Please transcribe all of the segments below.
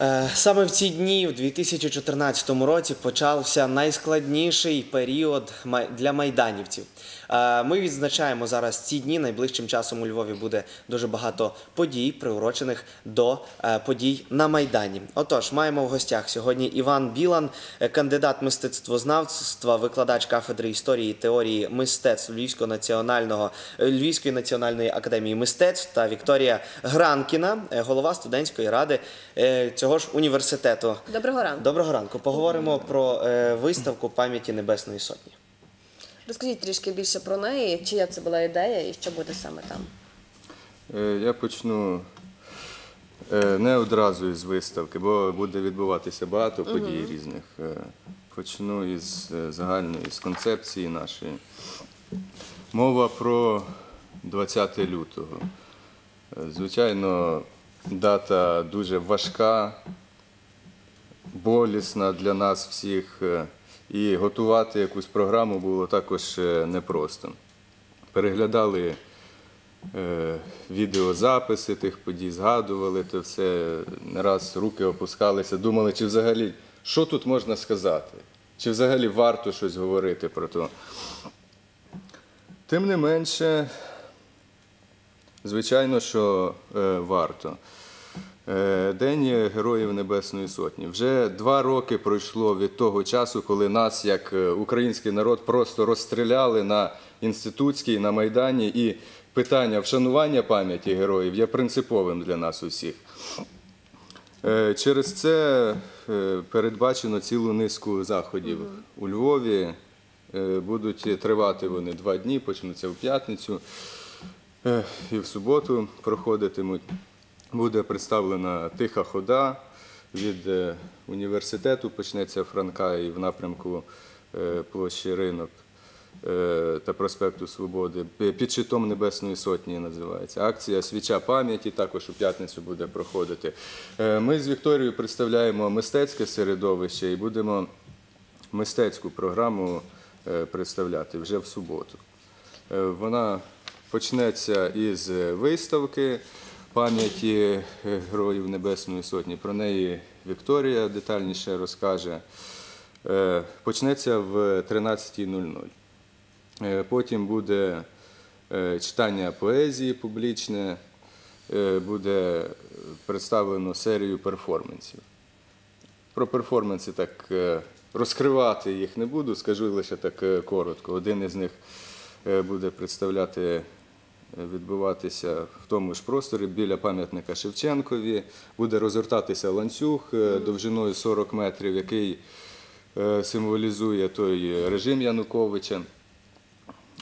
Е, Саме в ці дні, в 2014 році, почався найскладніший період для майданівців. Е, Ми відзначаємо зараз ці дні. Найближчим часом у Львові буде дуже багато подій, приурочених до е, подій на Майдані. Отож, маємо в гостях сьогодні Іван Білан, кандидат мистецтвознавства, викладач кафедри історії і теорії мистецтв Львівського національного Львівської національної академії мистецтв та Вікторія Гранкіна, голова студентської ради е, цього ж університету. Доброго ранку. Доброго ранку. Поговоримо про е, виставку пам'яті Небесної Сотні. Розкажіть трішки більше про неї, чия це була ідея і що буде саме там. Е, Я почну е, не одразу із виставки, бо буде відбуватися багато подій різних. Е, Почну із е, загальної з концепції нашої. Мова про 20 лютого. Е, Звичайно, дата дуже важка, болісна для нас всіх, е, і готувати якусь програму було також е, непросто. Переглядали е, відеозаписи тих подій, згадували це все, не раз руки опускалися, думали, чи взагалі що тут можна сказати, чи взагалі варто щось говорити про то. Тим не менше, звичайно, що варто. Е, День Героїв Небесної Сотні. Вже два роки пройшло від того часу, коли нас, як е, український народ, просто розстріляли на інститутській, на Майдані, і питання вшанування пам'яті героїв є принциповим для нас усіх. Е, Через це передбачено цілу низку заходів у Львові. Будуть тривати вони два дні, почнуться в п'ятницю і в суботу проходитимуть. Буде представлена тиха хода від е, університету, почнеться Франка і в напрямку е, площі Ринок е, та проспекту Свободи. Під щитом Небесної Сотні називається. Акція Свіча пам'яті також у п'ятницю буде проходити. Ми з Вікторією представляємо мистецьке середовище і будемо мистецьку програму представляти вже в суботу. Вона почнеться із виставки пам'яті е, Героїв Небесної Сотні. Про неї Вікторія детальніше розкаже. Е, Почнеться в 13.00. Е, Потім буде читання поезії публічне, буде представлено серію перформансів. Про перформанси так розкривати їх не буду, скажу лише так коротко. Один із них буде представляти, відбуватися в тому ж просторі біля пам'ятника Шевченкові. Буде розгортатися ланцюг е, довжиною 40 метрів, який е, символізує той режим Януковича.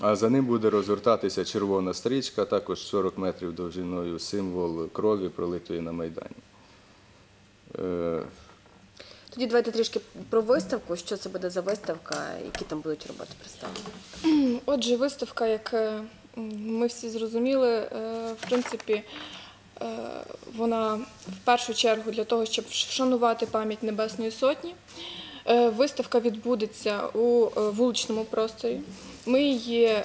А за ним буде розгортатися червона стрічка, також 40 метрів довжиною, символ крові, пролитої на Майдані. Е, Тоді давайте трішки про виставку. Що це буде за виставка, які там будуть роботи представлені. Отже, виставка, як ми всі зрозуміли, е, в принципі, е, вона в першу чергу для того, щоб вшанувати пам'ять Небесної Сотні. Е, Виставка відбудеться у вуличному просторі. Ми її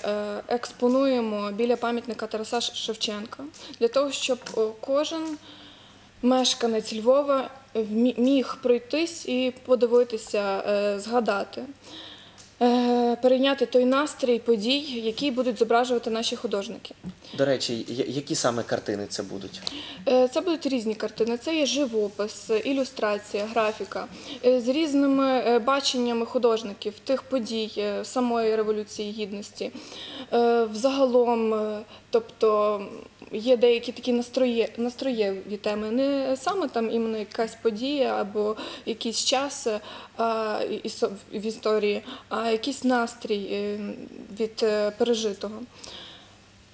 експонуємо біля пам'ятника Тараса Шевченка для того, щоб кожен мешканець Львова міг пройтись і подивитися, згадати, перейняти той настрій подій, які будуть зображувати наші художники. До речі, які саме картини це будуть? Е, Це будуть різні картини. Це є живопис, ілюстрація, графіка е, з різними е, баченнями художників тих подій е, самої революції гідності. Е, Взагалом, е, тобто є деякі такі настроє, настроєві теми. Не саме там іменно якась подія або якийсь час е, а, і- і в історії, а якийсь настрій е, від е, пережитого.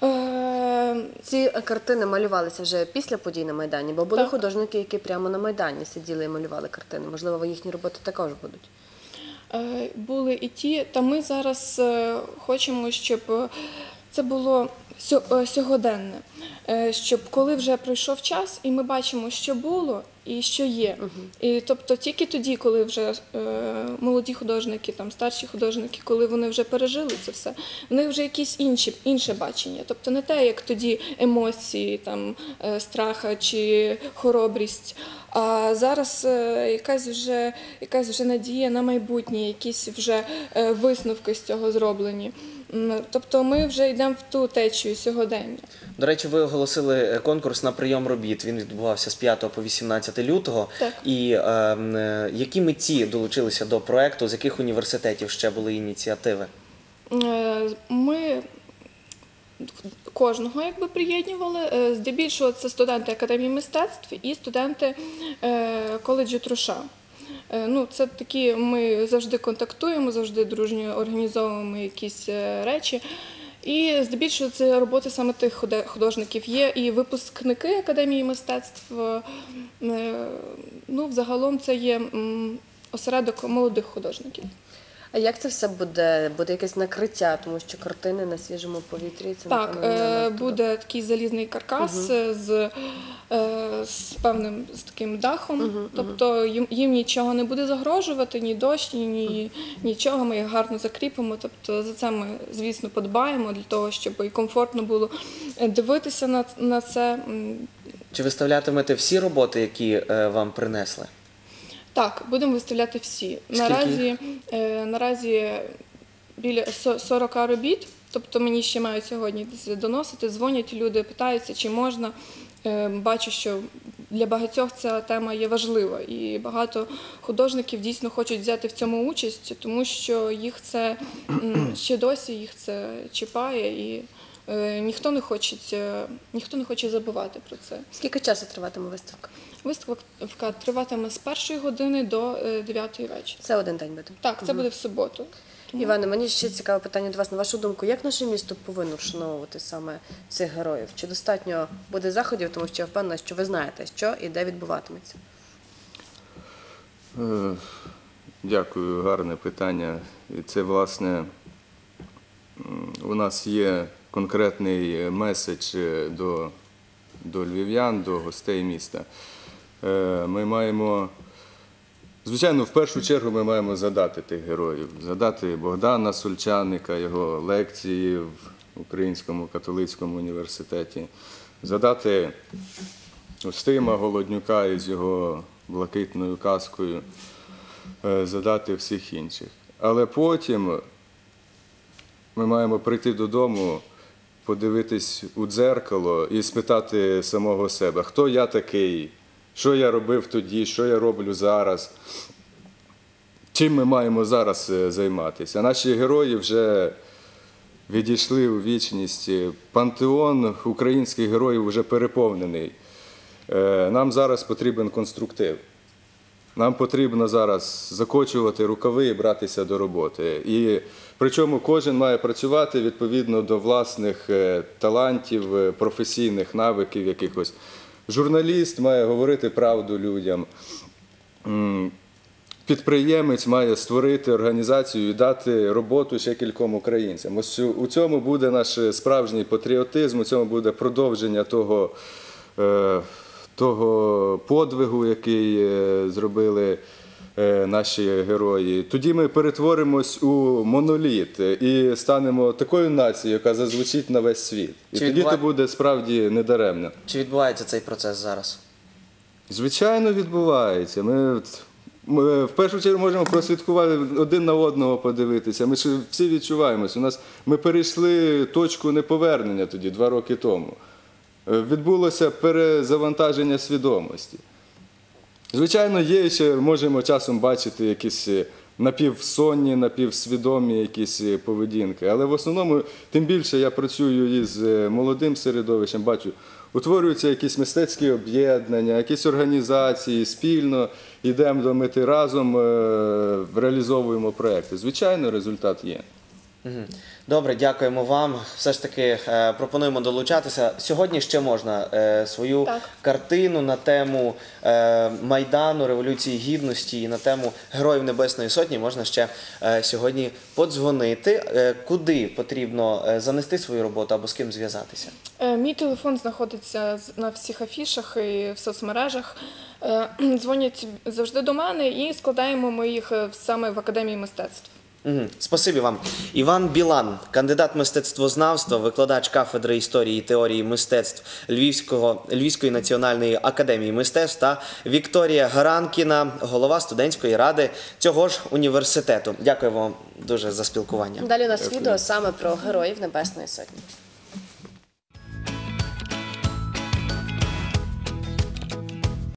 Е, Ці е, картини малювалися вже після подій на Майдані, бо були Так. художники, які прямо на Майдані сиділи і малювали картини. Можливо, їхні роботи також будуть. Е, були і ті, та ми зараз е, хочемо, щоб е, це було е, сьогоденне, Е, щоб коли вже пройшов час, і ми бачимо, що було, і що є. І тобто тільки тоді, коли вже е, молоді художники, там старші художники, коли вони вже пережили це все, в них вже якісь інші інше бачення. Тобто не те, як тоді емоції, там е, страха чи хоробрість. А зараз е, якась вже якась вже надія на майбутнє, якісь вже е, висновки з цього зроблені. Тобто ми вже йдемо в ту течію сьогодення. До речі, ви оголосили е, конкурс на прийом робіт. Він відбувався з 5 по 18 лютого. Так. І е, е, які митці долучилися до проекту, з яких університетів ще були ініціативи? Ми кожного якби приєднували. Е, Здебільшого це студенти академії мистецтв і студенти е, коледжу Труша. Е, Ну, це такі, ми завжди контактуємо, завжди дружньо організовуємо якісь речі. І здебільшого це роботи саме тих художників. Є і випускники академії мистецтв. Ну, взагалом це є осередок молодих художників. А як це все буде? Буде якесь накриття, тому що картини на свіжому повітрі це Так, напевно, не е, буде такий залізний каркас е, з, е, з певним з таким дахом. тобто їм, їм нічого не буде загрожувати, ні дощ, ні, ні нічого. Ми їх гарно закріпимо. Тобто за це ми, звісно, подбаємо для того, щоб і комфортно було е, дивитися на, на це. Чи виставлятимете всі роботи, які е, вам принесли? Так, будемо виставляти всі. Скільки Наразі, е, наразі біля со- 40 робіт. Тобто мені ще мають сьогодні доносити, дзвонять люди, питаються, чи можна. Е, Бачу, що для багатьох ця тема є важлива, і багато художників дійсно хочуть взяти в цьому участь, тому що їх це ще досі їх це чіпає, і ніхто не хоче, ніхто не хоче забувати про це. Скільки часу триватиме виставка? Виставка триватиме з першої години до е, дев'ятої вечора. Це один день буде. Так, це буде в суботу. Іване, мені ще цікаве питання до вас. На вашу думку, як наше місто повинно вшановувати саме цих героїв? Чи достатньо буде заходів, тому що я впевнена, що ви знаєте, що і де відбуватиметься? Е, Дякую, гарне питання. І це, власне, у нас є конкретний меседж е, до, до львів'ян, до гостей міста. Е, Ми маємо, звичайно, в першу чергу ми маємо задати тих героїв, задати Богдана Сульчаника, його лекції в Українському католицькому університеті, задати Устима Голоднюка із його блакитною каскою, е, задати всіх інших. Але потім ми маємо прийти додому, подивитись у дзеркало і спитати самого себе, хто я такий, що я робив тоді, що я роблю зараз. Чим ми маємо зараз е, займатися? Наші герої вже відійшли у вічність. Пантеон українських героїв вже переповнений. Е, Нам зараз потрібен конструктив. Нам потрібно зараз закочувати рукави і братися до роботи. І причому кожен має працювати відповідно до власних е, талантів, е, професійних навиків якихось. Журналіст має говорити правду людям. Підприємець має створити організацію і дати роботу ще кільком українцям. Ось у- цьому буде наш справжній патріотизм, у цьому буде продовження того, е, того подвигу, який е, зробили е, наші герої. Тоді ми перетворимось у моноліт і станемо такою нацією, яка зазвучить на весь світ. І Чи тоді це буде справді недаремно. Чи відбувається цей процес зараз? Звичайно, відбувається. Ми, ми в першу чергу можемо прослідкувати один на одного подивитися. Ми ж всі відчуваємось. У нас ми перейшли точку неповернення тоді, два роки тому. Е, Відбулося перезавантаження свідомості. Звичайно, є ще можемо часом бачити якісь е, напівсонні, напівсвідомі якісь е, поведінки. Але в основному, тим більше я працюю із молодим середовищем, бачу, утворюються якісь мистецькі об'єднання, якісь організації, спільно йдемо до мети разом, реалізовуємо проекти. Звичайно, результат є. Добре, дякуємо вам. Все ж таки е, пропонуємо долучатися. Сьогодні ще можна е, свою Так. картину на тему е, Майдану, Революції Гідності і на тему Героїв Небесної Сотні можна ще е, сьогодні подзвонити. Е, куди потрібно е, занести свою роботу або з ким зв'язатися? Е, Мій телефон знаходиться з- на всіх афішах і в соцмережах. е, дзвонять завжди до мене і складаємо ми їх е, саме в академії мистецтв. Угу. Спасибі вам. Іван Білан, кандидат мистецтвознавства, викладач кафедри історії і теорії мистецтв Львівського, Львівської національної академії мистецтв та Вікторія Гаранкіна, голова студентської ради цього ж університету. Дякую вам дуже за спілкування. Далі у нас відео саме про героїв Небесної Сотні.